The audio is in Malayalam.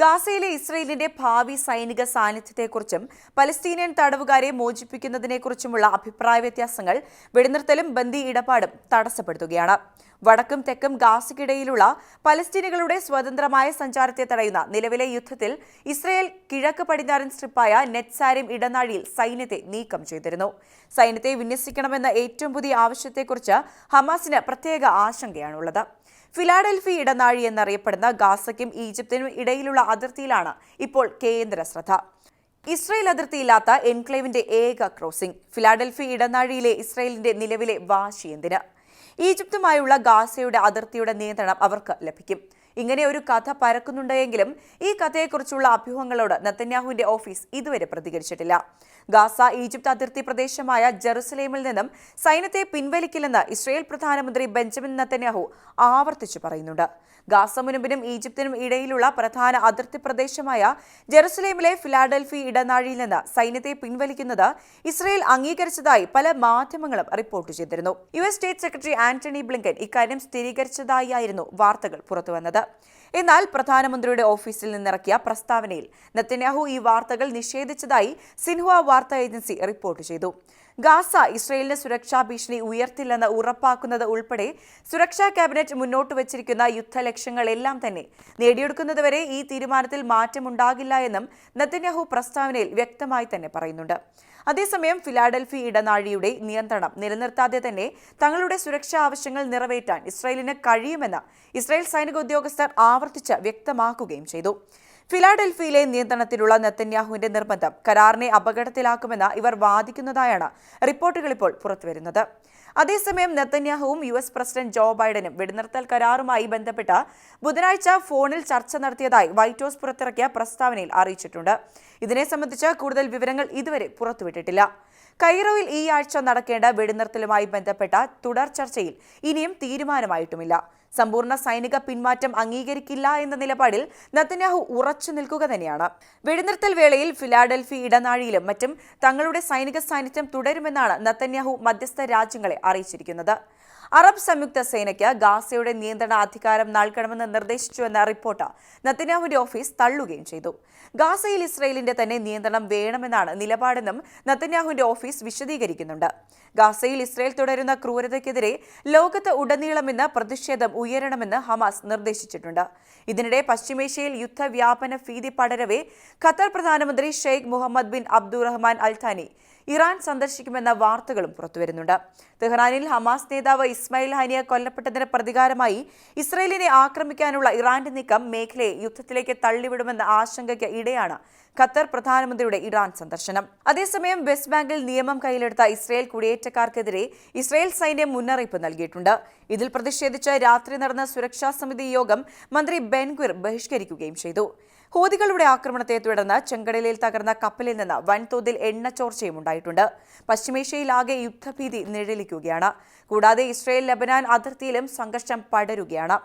ഗാസയിലെ ഇസ്രയേലിന്റെ ഭാവി സൈനിക സാന്നിധ്യത്തെക്കുറിച്ചും പലസ്തീനിയൻ തടവുകാരെ മോചിപ്പിക്കുന്നതിനെക്കുറിച്ചുമുള്ള അഭിപ്രായ വ്യത്യാസങ്ങൾ വെടിനിർത്തലും ബന്ദി ഇടപാടും തടസ്സപ്പെടുത്തുകയാണ്. വടക്കും തെക്കും ഗാസയ്ക്കിടയിലുള്ള പലസ്തീനികളുടെ സ്വതന്ത്രമായ സഞ്ചാരത്തെ തടയുന്ന നിലവിലെ യുദ്ധത്തിൽ ഇസ്രയേൽ കിഴക്ക് പടിഞ്ഞാറൻ സ്ട്രിപ്പായ നെറ്റ്സാരിം ഇടനാഴിയിൽ സൈന്യത്തെ നീക്കം ചെയ്തിരുന്നു. സൈന്യത്തെ വിന്യസിക്കണമെന്ന ഏറ്റവും പുതിയ ആവശ്യത്തെക്കുറിച്ച് ഹമാസിന് പ്രത്യേക ആശങ്കയാണുള്ളത്. ഫിലാഡൽഫി ഇടനാഴി എന്നറിയപ്പെടുന്ന ഗാസയ്ക്കും ഈജിപ്തിനും ഇടയിലുള്ള അതിർത്തിയിലാണ് ഇപ്പോൾ കേന്ദ്ര ശ്രദ്ധ. ഇസ്രയേൽ അതിർത്തിയില്ലാത്ത എൻക്ലേവിന്റെ ഏക ക്രോസിംഗ്. ഫിലാഡൽഫി ഇടനാഴിയിലെ ഇസ്രയേലിന്റെ നിലവിലെ വാശി എന്തിന്? ഈജിപ്തുമായുള്ള ഗാസയുടെ അതിർത്തിയുടെ നിയന്ത്രണം അവർക്ക് ലഭിക്കും. ഇങ്ങനെ ഒരു കഥ പരക്കുന്നുണ്ടെങ്കിലും ഈ കഥയെക്കുറിച്ചുള്ള അഭ്യൂഹങ്ങളോട് നെത്തന്യാഹുവിന്റെ ഓഫീസ് ഇതുവരെ പ്രതികരിച്ചിട്ടില്ല. ഗാസ ഈജിപ്ത് അതിർത്തി പ്രദേശമായ ജെറുസലേമിൽ നിന്നും സൈന്യത്തെ പിൻവലിക്കില്ലെന്ന് ഇസ്രയേൽ പ്രധാനമന്ത്രി ബെഞ്ചമിൻ നെത്തന്യാഹു ആവർത്തിച്ചു പറയുന്നുണ്ട്. ഗാസ മുനമ്പിനും ഈജിപ്തിനും ഇടയിലുള്ള പ്രധാന അതിർത്തി പ്രദേശമായ ജെറുസലേമിലെ ഫിലാഡൽഫി ഇടനാഴിയിൽ നിന്ന് സൈന്യത്തെ പിൻവലിക്കുന്നത് ഇസ്രയേൽ അംഗീകരിച്ചതായി പല മാധ്യമങ്ങളും റിപ്പോർട്ട് ചെയ്തിരുന്നു. U S state secretary Antony Blinken ഇക്കാര്യം സ്ഥിരീകരിച്ചതായിരുന്നു വാർത്തകൾ പുറത്തുവന്നത്. എന്നാൽ പ്രധാനമന്ത്രിയുടെ ഓഫീസിൽ നിന്നിറക്കിയ പ്രസ്താവനയിൽ നെത്തന്യാഹു ഈ വാർത്തകൾ നിഷേധിച്ചതായി സിൻഹുവ വാർത്താ ഏജൻസി റിപ്പോർട്ട് ചെയ്തു. ഗാസ ഇസ്രയേലിന് സുരക്ഷാ ഭീഷണി ഉയർത്തില്ലെന്ന് ഉറപ്പാക്കുന്നത് ഉൾപ്പെടെ സുരക്ഷാ ക്യാബിനറ്റ് മുന്നോട്ട് വച്ചിരിക്കുന്ന യുദ്ധ ലക്ഷ്യങ്ങളെല്ലാം തന്നെ നേടിയെടുക്കുന്നതുവരെ ഈ തീരുമാനത്തിൽ മാറ്റമുണ്ടാകില്ല എന്നും നെതന്യാഹു പ്രസ്താവനയിൽ വ്യക്തമായി തന്നെ പറയുന്നുണ്ട്. അതേസമയം ഫിലാഡൽഫി ഇടനാഴിയുടെ നിയന്ത്രണം നിലനിർത്താതെ തന്നെ തങ്ങളുടെ സുരക്ഷാ ആവശ്യങ്ങൾ നിറവേറ്റാൻ ഇസ്രയേലിന് കഴിയുമെന്ന് ഇസ്രായേൽ സൈനിക ഉദ്യോഗസ്ഥർ ആവർത്തിച്ച് വ്യക്തമാക്കുകയും ചെയ്തു. ഫിലാഡൽഫിയിലെ നിയന്ത്രണത്തിലുള്ള നെത്തന്യാഹുവിന്റെ നിർബന്ധം കരാറിനെ അപകടത്തിലാക്കുമെന്ന് ഇവർ വാദിക്കുന്നതായാണ് റിപ്പോർട്ടുകൾ ഇപ്പോൾ പുറത്തുവരുന്നത്. അതേസമയം നെത്തന്യാഹുവും യു എസ് പ്രസിഡന്റ് ജോ ബൈഡനും വെടിനിർത്തൽ കരാറുമായി ബന്ധപ്പെട്ട് ബുധനാഴ്ച ഫോണിൽ ചർച്ച നടത്തിയതായി വൈറ്റ് ഹൌസ് പുറത്തിറക്കിയ പ്രസ്താവനയിൽ അറിയിച്ചിട്ടുണ്ട്. ഇതിനെ സംബന്ധിച്ച് കൂടുതൽ വിവരങ്ങൾ ഇതുവരെ പുറത്തുവിട്ടിട്ടില്ല. കൈറോയിൽ ഈ ആഴ്ച നടക്കേണ്ട വെടിനിർത്തലുമായി ബന്ധപ്പെട്ട തുടർ ചർച്ചയിൽ ഇനിയും തീരുമാനമായിട്ടുമില്ല. സമ്പൂർണ സൈനിക പിന്മാറ്റം അംഗീകരിക്കില്ല എന്ന നിലപാടിൽ നത്തന്യാഹു ഉറച്ചു നിൽക്കുക തന്നെയാണ്. വെടിനിർത്തൽ വേളയിൽ ഫിലാഡൽഫി ഇടനാഴിയിലും മറ്റും തങ്ങളുടെ സൈനിക സാന്നിധ്യം തുടരുമെന്നാണ് നത്തന്യാഹു മധ്യസ്ഥ രാജ്യങ്ങളെ അറിയിച്ചിരിക്കുന്നത്. അറബ് സംയുക്ത സേനയ്ക്ക് ഗാസയുടെ നിയന്ത്രണ അധികാരം നൽകണമെന്ന് നിർദ്ദേശിച്ചുവെന്ന റിപ്പോർട്ട് നത്തന്യാഹുവിന്റെ ഓഫീസ് തള്ളുകയും ചെയ്തു. ഗാസയിൽ ഇസ്രയേലിന്റെ തന്നെ നിയന്ത്രണം വേണമെന്നാണ് നിലപാടെന്നും നത്തന്യാഹുവിന്റെ ഓഫീസ് വിശദീകരിക്കുന്നുണ്ട്. ഗാസയിൽ ഇസ്രയേൽ തുടരുന്ന ക്രൂരതയ്ക്കെതിരെ ലോകത്ത് ഉടനീളമെന്ന് പ്രതിഷേധം ഉയരണമെന്ന് ഹമാസ് നിർദ്ദേശിച്ചിട്ടുണ്ട്. ഇതിനിടെ പശ്ചിമേഷ്യയിൽ യുദ്ധവ്യാപന ഭീതി പടരവെ ഖത്തർ പ്രധാനമന്ത്രി Sheikh Mohammed bin Abdulrahman Al Thani Iran സന്ദർശിക്കുമെന്ന വാർത്തകളും പുറത്തുവരുന്നുണ്ട്. തെഹ്റാനിൽ ഹമാസ് നേതാവ് ഇസ്മായിൽ ഹനിയ കൊല്ലപ്പെട്ടതിന് പ്രതികാരമായി ഇസ്രയേലിനെ ആക്രമിക്കാനുള്ള ഇറാന്റെ നീക്കം മേഖലയെ യുദ്ധത്തിലേക്ക് തള്ളിവിടുമെന്ന ആശങ്കയ്ക്ക് ഇടെയാണ് ഖത്തർ പ്രധാനമന്ത്രിയുടെ ഇറാൻ സന്ദർശനം. അതേസമയം വെസ്റ്റ് ബാങ്കിൽ നിയമം കയ്യിലെടുത്ത ഇസ്രയേൽ കുടിയേറ്റക്കാർക്കെതിരെ ഇസ്രയേൽ സൈന്യം മുന്നറിയിപ്പ് നൽകിയിട്ടുണ്ട്. ഇതിൽ പ്രതിഷേധിച്ച് രാത്രി നടന്ന സുരക്ഷാ സമിതി യോഗം മന്ത്രി ബെൻഗ്വിർ ബഹിഷ്കരിക്കുകയും ചെയ്തു. ഹൂതികളുടെ ആക്രമണത്തെ തുടർന്ന് ചെങ്കടലിൽ തകർന്ന കപ്പലിൽ നിന്ന് വൻതോതിൽ എണ്ണ ചോർച്ചയും ഉണ്ടായിട്ടുണ്ട്. പശ്ചിമേഷ്യയിലാകെ യുദ്ധഭീതി നിഴലിക്കുകയാണ്. കൂടാതെ ഇസ്രയേൽ ലബനാൻ അതിർത്തിയിലും സംഘർഷം പടരുകയാണ്.